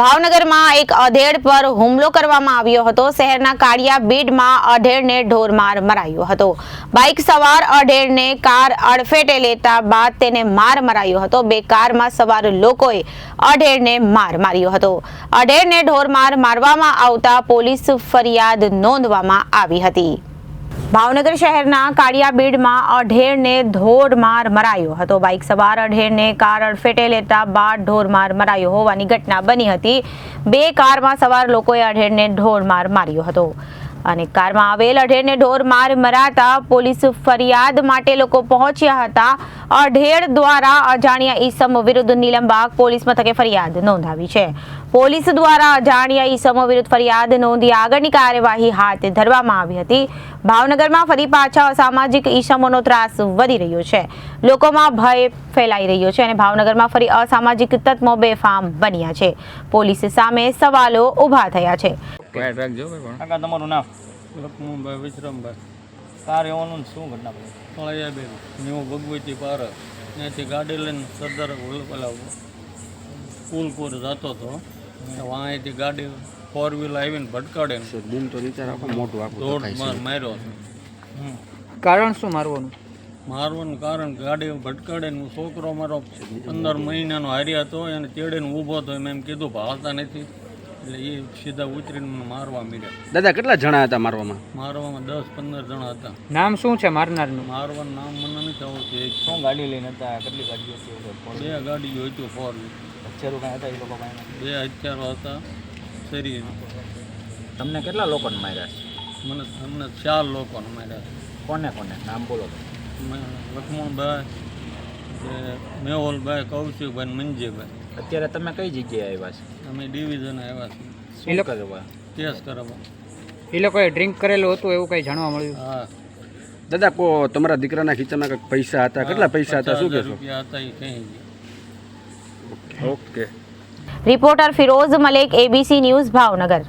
ભાવનગરમાં એક અધેડ પર હુમલો કરવામાં આવ્યો હતો. શહેરના કાળિયા બીડમાં અધેડને ઢોરમાર મરાયો હતો. બાઇક સવાર અધેડને કાર અડફેટે લેતા બાદ તેને માર મરાયો હતો. બે કારમાં સવાર લોકોએ અધેડને માર માર્યો હતો. અધેડને ઢોરમાર મારવામાં આવતા પોલીસ ફરિયાદ નોંધવામાં આવી હતી. ભાવનગર શહેરના કાળિયાબીડમાં અઢેરને ધોરમાર મરાયો હતો. બાઇક સવાર અઢેરને કાર અડફેટે લેતા બાદ ઢોરમાર મરાયો હોવાની ઘટના બની હતી. બે કારમાં સવાર લોકોએ અઢેરને ઢોરમાર માર્યો હતો. અને કારમાં આવેલ અઢેરને ઢોર માર મરાતા પોલીસ ફરિયાદ માટે લોકો પહોંચ્યા હતા. અઢેર દ્વારા અજાણ્યા ઈસમ વિરુદ્ધ નીલમબાગ પોલીસ મથકે ફરિયાદ નોંધાવી છે. પોલીસ દ્વારા અજાણ્યા ઈસમો વિરુદ્ધ ફરિયાદ નોંધી આગળની કાર્યવાહી હાથ ધરવામાં આવી હતી. ભાવનગરમાં ફરી પાછા અસામાજિક ઈસમોનો ત્રાસ વધી રહ્યો છે. લોકોમાં ભય ફેલાઈ રહ્યો છે અને ભાવનગરમાં ફરી અસામાજિક તત્વો બેફામ બન્યા છે. પોલીસ સામે સવાલો ઊભા થયા છે. વાઈટ રાખજો ભાઈ પણ. કાકા તમારું નામ? લખમણભાઈ વિશ્રામભાઈ. કાર એવાનું ને શું ઘટના બની? ફળિયાબેન ન્યૂ ભગવતી પાર ત્યાંથી ગાડી લઈને સરદાર પેલા પુલપુર જતો હતો. અહીંથી ગાડી ફોર વ્હીલ આવીને ભટકાડે ને બૂમ તો નીચે રાખો મોટું આખું દોઢ માર માર્યો હતો. કારણ શું મારવાનું? મારવાનું કારણ ગાડી ભટકાડે હું છોકરો મારો પંદર મહિનાનો હાર્યા હતો એને તેડીને ઊભો હતો એમ એમ કીધું ભાવતા નથી. એટલે એ સીધા ઉતરીને મને મારવા મળ્યા દાદા કેટલા જણા હતા મારવામાં? મારવામાં દસ પંદર જણા હતા. નામ શું છે મારનારનું? મારવાનું નામ મને નથી આવડતું એક શું ગાડી લઈને હતા? કેટલી ગાડીઓ હતી? બે ગાડીઓ હતી ફોર હથિયારો કાંઈ હતા એ લોકો પાસે? બે હથિયારો હતા શરીર. તમને કેટલા લોકોને માર્યા છે? મને તમને ચાર લોકોને માર્યા કોને કોને? નામ બોલો લક્ષ્મણભાઈ મેહુલભાઈ કૌશિકભાઈ મંજીભાઈ. અત્યારે તમે કઈ જગ્યાએ આવ્યા છે? અમે ડિવિઝન આવ્યા છીએ. શું કરવા? કેસ કરવા એ લોકોએ ડ્રિંક કરેલું હતું એવું કંઈ જાણવા મળ્યું? હા. દાદા કો તમારા દીકરાના ખીચામાં કંઈક પૈસા હતા? કેટલા પૈસા હતા? શું કહેશો? રૂપિયા હતા એ કઈ okay. Reporter Firoz Malek ABC news Bhavnagar.